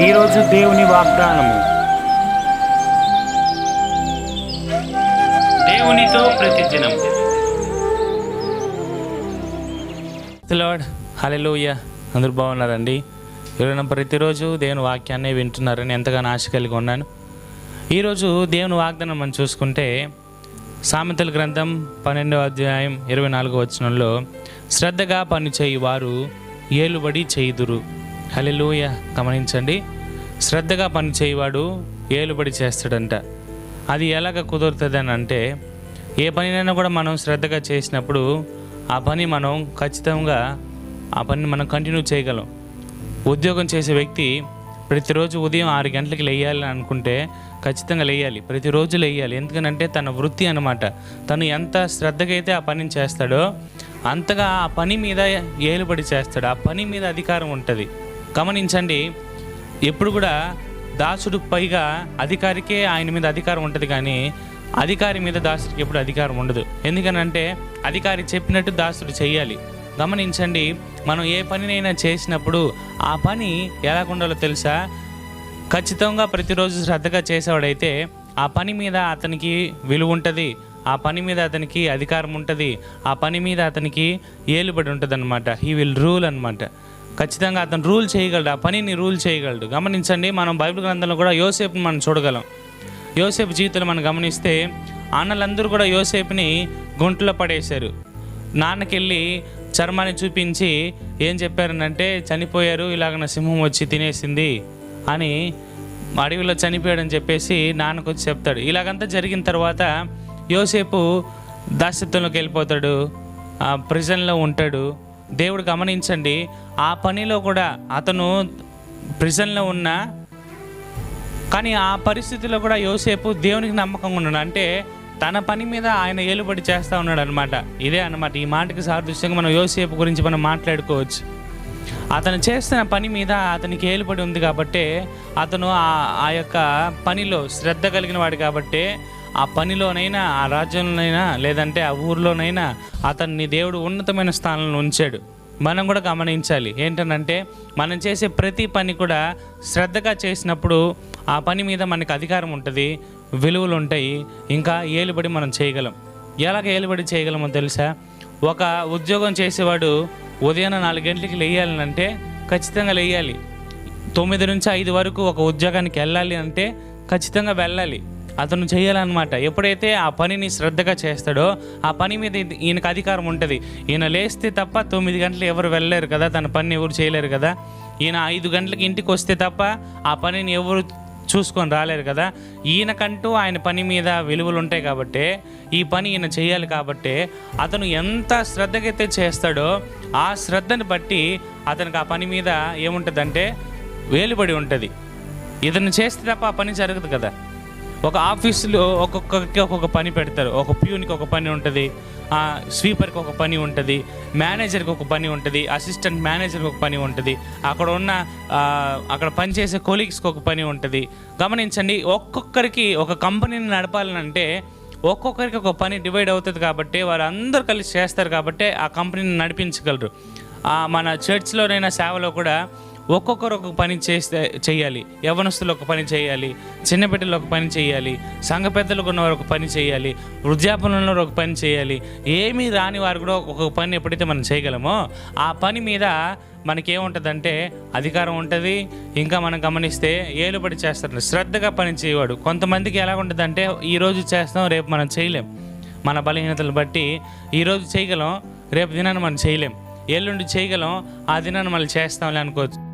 ఈరోజు దేవుని వాగ్దానము. దేవునితో ప్రతిదినం. లార్డ్ హలెలూయ అందరూ బాగున్నారండి? ఎవరైనా ప్రతిరోజు దేవుని వాక్యాన్ని వింటున్నారని ఎంతగానో ఆశ కలిగి ఉన్నాను. ఈరోజు దేవుని వాగ్దానం మనం చూసుకుంటే సామెతల గ్రంథం పన్నెండవ అధ్యాయం ఇరవై నాలుగో వచనంలో శ్రద్ధగా పని చేయి వారు ఏలుబడి చేయుదురు. హలెలూయ గమనించండి. శ్రద్ధగా పని చేయవాడు ఏలుబడి చేస్తాడంట. అది ఎలాగ కుదురుతుంది అని అంటే ఏ పనినైనా కూడా మనం శ్రద్ధగా చేసినప్పుడు ఆ పని మనం ఖచ్చితంగా ఆ పనిని మనం కంటిన్యూ చేయగలం. ఉద్యోగం చేసే వ్యక్తి ప్రతిరోజు ఉదయం ఆరు గంటలకు లేయాలి అనుకుంటే ఖచ్చితంగా లేయాలి. ప్రతిరోజు లేయాలి. ఎందుకనంటే తన వృత్తి అనమాట తను ఎంత శ్రద్ధగా అయితే ఆ పనిని చేస్తాడో అంతగా ఆ పని మీద ఏలుబడి చేస్తాడు. ఆ పని మీద అధికారం ఉంటుంది. గమనించండి ఎప్పుడు కూడా దాసుడు పైగా అధికారికే ఆయన మీద అధికారం ఉంటుంది కానీ అధికారి మీద దాసుడికి ఎప్పుడు అధికారం ఉండదు. ఎందుకనంటే అధికారి చెప్పినట్టు దాసుడు చేయాలి గమనించండి మనం ఏ పనినైనా చేసినప్పుడు ఆ పని ఎలా ఉండాలో తెలుసా? ఖచ్చితంగా ప్రతిరోజు శ్రద్ధగా చేసేవాడైతే ఆ పని మీద అతనికి విలువ ఉంటుంది ఆ పని మీద అతనికి అధికారం ఉంటుంది ఆ పని మీద అతనికి ఏలుబడి ఉంటుంది అనమాట హీ విల్ రూల్ అనమాట ఖచ్చితంగా అతను రూల్ చేయగలడు ఆ పనిని రూల్ చేయగలడు. గమనించండి మనం బైబిల్ గ్రంథంలో కూడా యోసేపుని మనం చూడగలం. యోసేపు జీవితంలో మనం గమనిస్తే అన్నలందరూ కూడా యోసేపుని గుంటలో పడేశారు. నాన్నకెళ్ళి చర్మాన్ని చూపించి ఏం చెప్పారనంటే చనిపోయారు ఇలాగ నా సింహం వచ్చి తినేసింది అని అడవిలో చనిపోయాడని చెప్పేసి నాన్నకు వచ్చి చెప్తాడు. ఇలాగంతా జరిగిన తర్వాత యోసేపు దాస్యత్వంలోకి వెళ్ళిపోతాడు ఆ ప్రిజన్లో ఉంటాడు. దేవుడు గమనించండి ఆ పనిలో కూడా అతను ప్రిజన్లో ఉన్న కానీ ఆ పరిస్థితిలో కూడా యోసేపు దేవునికి నమ్మకంగా ఉన్నాడు. అంటే తన పని మీద ఆయన ఏలుబడి చేస్తూ ఉన్నాడు అనమాట ఇదే అనమాట ఈ మాటకి సాదృశ్యంగా మనం యోసేపు గురించి మనం మాట్లాడుకోవచ్చు. అతను చేస్తున్న పని మీద అతనికి ఏలుబడి ఉంది కాబట్టి అతను ఆ ఆ యొక్క పనిలో శ్రద్ధ కలిగిన వాడు కాబట్టి ఆ పనిలోనైనా ఆ రాజ్యంలోనైనా లేదంటే ఆ ఊర్లోనైనా అతన్ని దేవుడు ఉన్నతమైన స్థానంలో ఉంచాడు. మనం కూడా గమనించాలి. ఏంటనంటే మనం చేసే ప్రతి పని కూడా శ్రద్ధగా చేసినప్పుడు ఆ పని మీద మనకి అధికారం ఉంటుంది విలువలు ఉంటాయి ఇంకా ఏలుబడి మనం చేయగలం. ఎలాగ ఏలుబడి చేయగలమో తెలుసా? ఒక ఉద్యోగం చేసేవాడు ఉదయం నాలుగు గంటలకి లేయాలంటే ఖచ్చితంగా లేయాలి. తొమ్మిది నుంచి ఐదు వరకు ఒక ఉద్యోగానికి వెళ్ళాలి అంటే ఖచ్చితంగా వెళ్ళాలి. అతను చేయాలన్నమాట. ఎప్పుడైతే ఆ పనిని శ్రద్ధగా చేస్తాడో ఆ పని మీద ఈయనకు అధికారం ఉంటుంది. ఈయన లేస్తే తప్ప తొమ్మిది గంటలు ఎవరు వెళ్ళలేరు కదా తన పని ఎవరు చేయలేరు కదా. ఈయన ఐదు గంటలకి ఇంటికి వస్తే తప్ప ఆ పనిని ఎవరు చూసుకొని రాలేరు కదా. ఈయనకంటూ ఆయన పని మీద విలువలు ఉంటాయి కాబట్టి ఈ పని ఈయన చేయాలి కాబట్టి అతను ఎంత శ్రద్ధగైతే చేస్తాడో ఆ శ్రద్ధని బట్టి అతనికి ఆ పని మీద ఏముంటుందంటే వేలుబడి ఉంటుంది. ఇతను చేస్తే తప్ప ఆ పని జరగదు కదా. ఒక ఆఫీసులో ఒక్కొక్కరికి ఒక్కొక్క పని పెడతారు. ఒక ప్యూన్కి ఒక పని ఉంటుంది స్వీపర్కి ఒక పని ఉంటుంది మేనేజర్కి ఒక పని ఉంటుంది అసిస్టెంట్ మేనేజర్కి ఒక పని ఉంటుంది అక్కడ ఉన్న అక్కడ పనిచేసే కొలీగ్స్కి ఒక పని ఉంటుంది. గమనించండి ఒక్కొక్కరికి ఒక కంపెనీని నడపాలనంటే ఒక్కొక్కరికి ఒక పని డివైడ్ అవుతుంది కాబట్టి వారు కలిసి చేస్తారు కాబట్టి ఆ కంపెనీని నడిపించగలరు. మన చర్చ్లోనైనా సేవలో కూడా ఒక్కొక్కరు ఒక పని చేస్తే చేయాలి యవనస్తులు ఒక పని చేయాలి చిన్నపిల్లలు ఒక పని చేయాలి సంఘ పెద్దలకు ఉన్నవారు ఒక పని చేయాలి వృద్ధాపనంలో ఒక పని చేయాలి ఏమీ రాని వారు కూడా ఒక పని ఎప్పుడైతే మనం చేయగలమో ఆ పని మీద మనకేముంటుందంటే అధికారం ఉంటుంది. ఇంకా మనం గమనిస్తే ఏలుబడి చేస్తారు. శ్రద్ధగా పని చేయవాడు. కొంతమందికి ఎలా ఉంటుందంటే ఈరోజు చేస్తాం రేపు మనం చేయలేం. మన బలహీనతలు బట్టి ఈరోజు చేయగలం రేపు దినాన్ని మనం చేయలేం. ఎల్లుండి చేయగలం ఆ దినాన్ని మళ్ళీ చేస్తాంలే అనుకోవచ్చు.